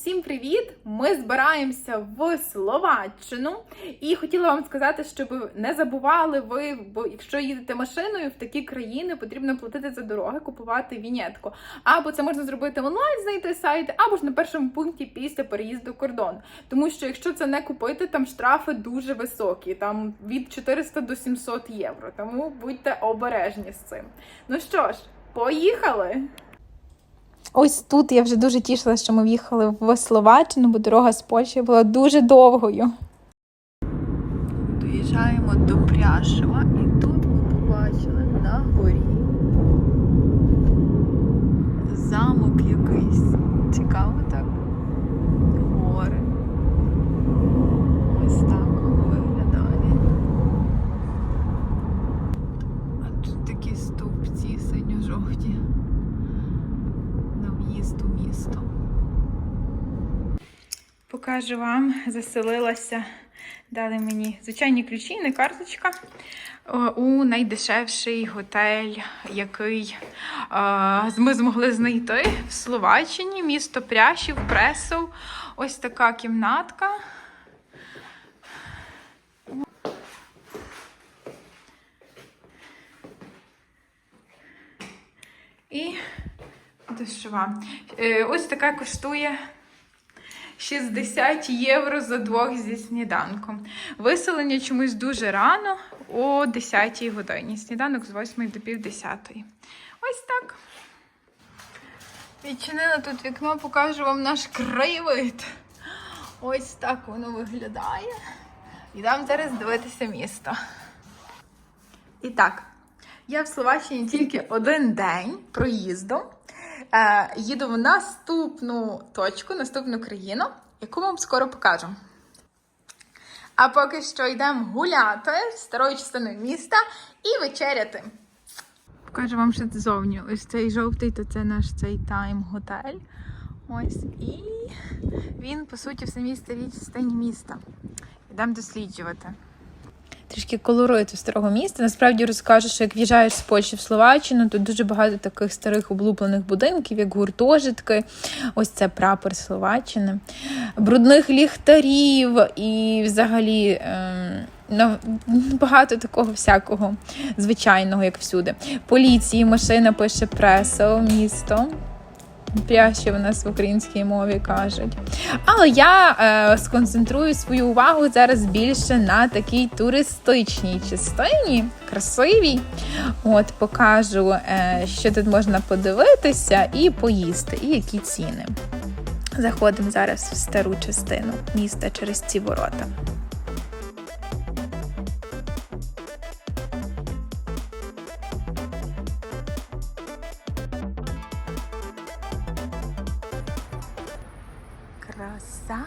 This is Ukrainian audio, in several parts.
Всім привіт! Ми збираємося в Словаччину і хотіла вам сказати, щоб не забували ви, бо якщо їдете машиною в такі країни, потрібно платити за дороги, купувати вінетку. Або це можна зробити онлайн, знайти сайт, або ж на першому пункті після переїзду кордону. Тому що якщо це не купити, там штрафи дуже високі, там від 400 до 700 євро. Тому будьте обережні з цим. Ну що ж, поїхали! Ось тут я вже дуже тішила, що ми в'їхали в Словаччину, бо дорога з Польщі була дуже довгою. Доїжджаємо до Пряшева, і тут ми побачили на горі замок якийсь. Цікаво так. Гори. Ось так виглядає. А тут такі стовпці синьо-жовті на в'їзд у місто. Покажу вам, заселилася, дали мені звичайні ключі, не карточка. У найдешевший готель, який е, ми змогли знайти в Словаччині, місто Прящів, Пресов. Ось така кімнатка. І дешева. Е, Ось така коштує 60 євро за двох зі сніданком. Виселення чомусь дуже рано о 10 годині. Сніданок з 8 до пів 10. Ось так. Відчинила тут вікно, покажу вам наш краєвид. Ось так воно виглядає. Йдемо зараз дивитися місто. І так, я в Словаччині тільки один день проїзду. Е, їду в наступну точку, наступну країну, яку вам скоро покажу. А поки що йдемо гуляти старою частиною міста і вечеряти. Покажу вам ще ззовні. Ось цей жовтий, то це наш цей тайм готель. Ось і він, по суті, в самій старій частині міста. Йдемо досліджувати. Трішки колориту старого міста. Насправді розкажу, що як в'їжджаєш з Польщі в Словаччину, тут дуже багато таких старих облуплених будинків, як гуртожитки. Ось це прапор Словаччини, брудних ліхтарів і взагалі. Ем... Багато такого всякого звичайного, як всюди. Поліції, машина пише преса, місто. Пряще у нас в українській мові кажуть. Але я е, сконцентрую свою увагу зараз більше на такій туристичній частині, красивій. От покажу, е, що тут можна подивитися і поїсти, і які ціни. Заходимо зараз в стару частину міста через ці ворота. Краса.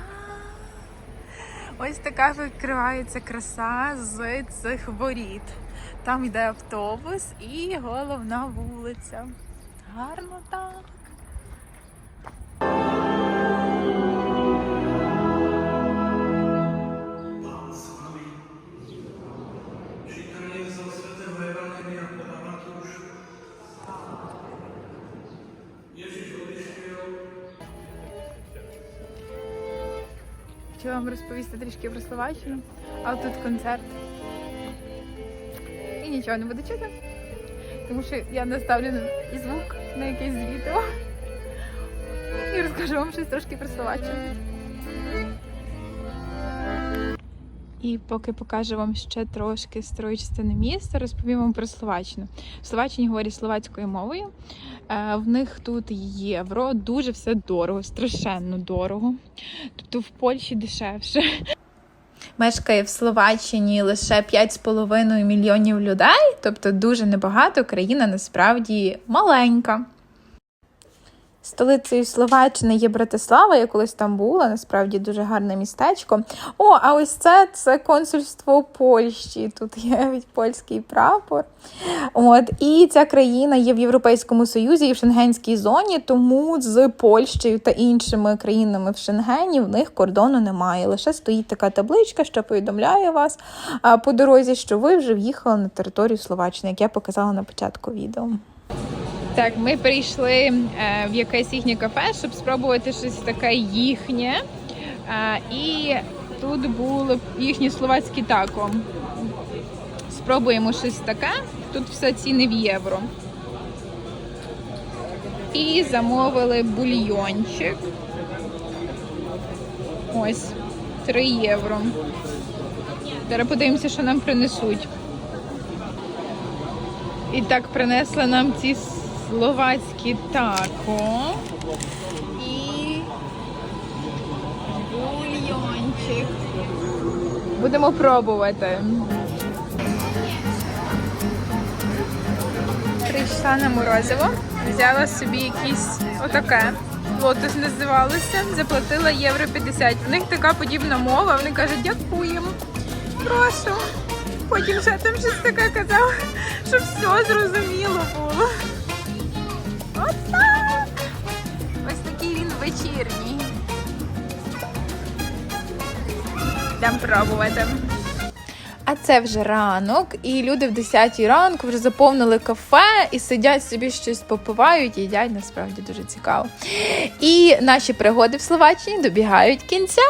Ось така відкривається краса з цих воріт. Там йде автобус і головна вулиця. Гарно так. Хочу вам розповісти трішки про Словаччину, а тут концерт. І нічого не буду чути, тому що я наставлю звук на якесь відео. І розкажу вам щось трошки про Словаччину. І поки покажу вам ще трошки старої частини міста, розповім вам про Словаччину. В Словаччині говорять словацькою мовою. Е, В них тут євро, дуже все дорого, страшенно дорого. Тобто в Польщі дешевше. Мешкає в Словаччині лише 5,5 мільйонів людей, тобто дуже небагато. Країна насправді маленька. Столицею Словаччини є Братислава, я колись там була, насправді дуже гарне містечко. О, а ось це це консульство Польщі. Тут є від польський прапор. От, І ця країна є в Європейському Союзі і в Шенгенській зоні, тому з Польщею та іншими країнами в Шенгені в них кордону немає. Лише стоїть така табличка, що повідомляє вас по дорозі, що ви вже в'їхали на територію Словаччини, як я показала на початку відео. Так, ми прийшли е, в якесь їхнє кафе, щоб спробувати щось таке їхнє. Е, і тут були їхні словацькі тако. Спробуємо щось таке. Тут все ціни в євро. І замовили бульйончик. Ось 3 євро. Зараз подивимося, що нам принесуть. І так принесли нам ці словацькі тако. І бульйончик. Будемо пробувати. Прийшла на морозиво, взяла собі якісь отаке. Лотос називалося, заплатила євро 50. У них така подібна мова, вони кажуть, дякуємо. Прошу. Потім ще там щось таке казав, щоб все зрозуміло було. Отак. Ось такий він вечірній. Йдемо пробувати. А це вже ранок, і люди в 10 ранку вже заповнили кафе і сидять собі щось попивають, їдять, насправді дуже цікаво. І наші пригоди в Словаччині добігають кінця.